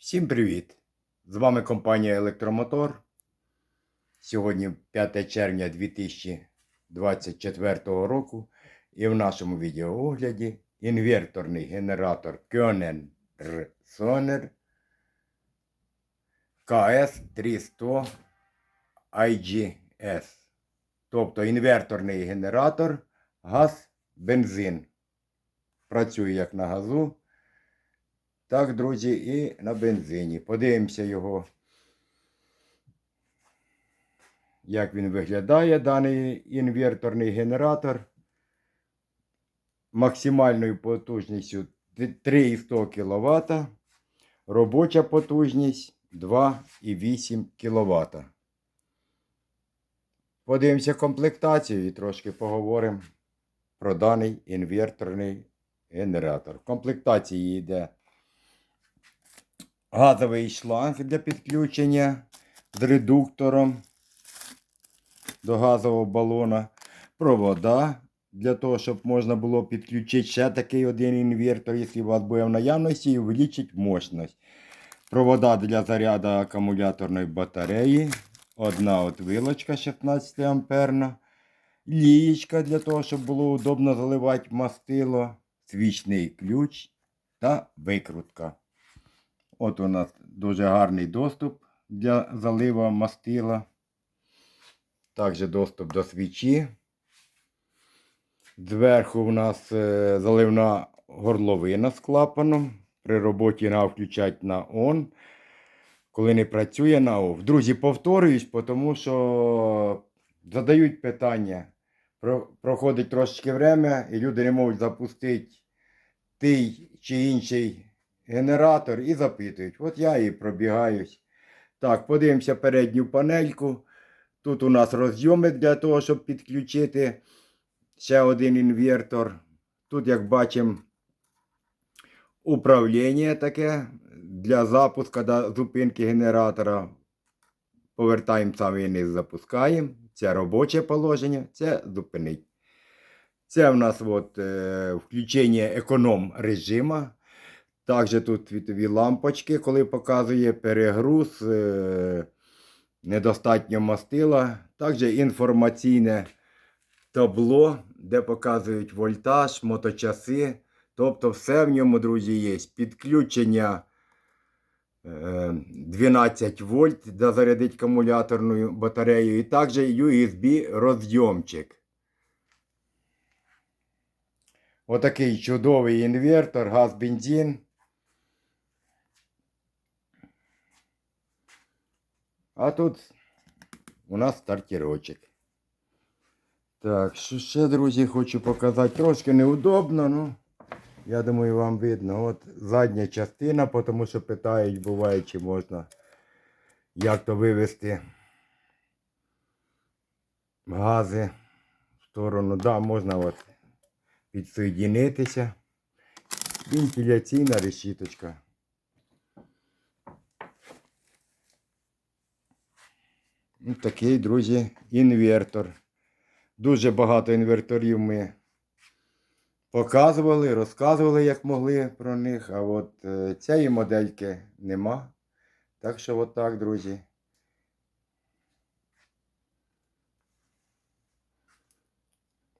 Всім привіт! З вами компанія Електромотор. Сьогодні 5 червня 2024 року і в нашому відеоогляді інверторний генератор Könen Soner KS300 IGS. Тобто інверторний генератор газ-бензин. Працює як на газу. Так, друзі, і на бензині. Подивимося його, як він виглядає, даний інверторний генератор. Максимальною потужністю 3,100 кВт. Робоча потужність 2,8 кВт. Подивимося комплектацію і трошки поговоримо про даний інверторний генератор. В комплектації йде газовий шланг для підключення з редуктором до газового балона, провода для того, щоб можна було підключити ще такий один інвертор, якщо у вас буде в наявності, і увеличити мощність. Провода для заряду акумуляторної батареї. Одна от вилочка 16 амперна. Лієчка для того, щоб було удобно заливати мастило, свічний ключ та викрутка. От у нас дуже гарний доступ для залива мастила. Також доступ до свічі. Зверху у нас е, заливна горловина з клапаном. При роботі на включать на ON. Коли не працює на OFF. Друзі, повторююсь, тому що задають питання. Проходить трошечки время, і люди не можуть запустити той чи інший генератор і запитують. От я і пробігаюсь. Так, подивимося передню панельку. Тут у нас розйоми для того, щоб підключити ще один інвертор. Тут, як бачимо, управління таке для запуску та зупинки генератора. Повертаємо самий низ, запускаємо. Це робоче положення, це зупинить. Це в нас от, е, включення економ режима. Також тут світові лампочки, коли показує перегруз, е, недостатньо мастила. Також інформаційне табло, де показують вольтаж, моточаси. Тобто все в ньому, друзі, є. Підключення е, 12 вольт, де зарядить акумуляторну батарею, і також USB розйомчик. Отакий чудовий інвертор, газ-бензин. А тут у нас стартірочок. Так, що ще, друзі, хочу показати. Трошки неудобно, ну. Я думаю, вам видно. От задня частина, тому що питають, буває, чи можна як то вивести гази в сторону. Да, можна от підсоєдинитися. Вентиляційна решіточка. Такий, друзі, інвертор. Дуже багато інверторів ми показували, розказували, як могли про них, а от е, цієї модельки нема. Так що от друзі.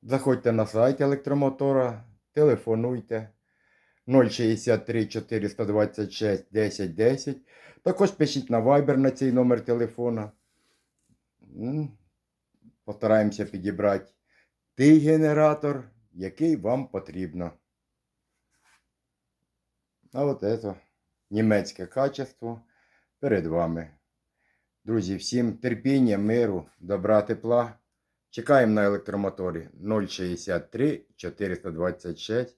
Заходьте на сайт електромотора, телефонуйте 063 426 10 10. Також пишіть на Viber на цей номер телефона. М, Постараємося підібрати той генератор, який вам потрібно. А от це німецьке качество перед вами. Друзі, всім терпіння, миру, добра, тепла. Чекаємо на електромоторі 063 426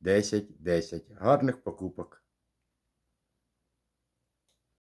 10 10. Гарних покупок!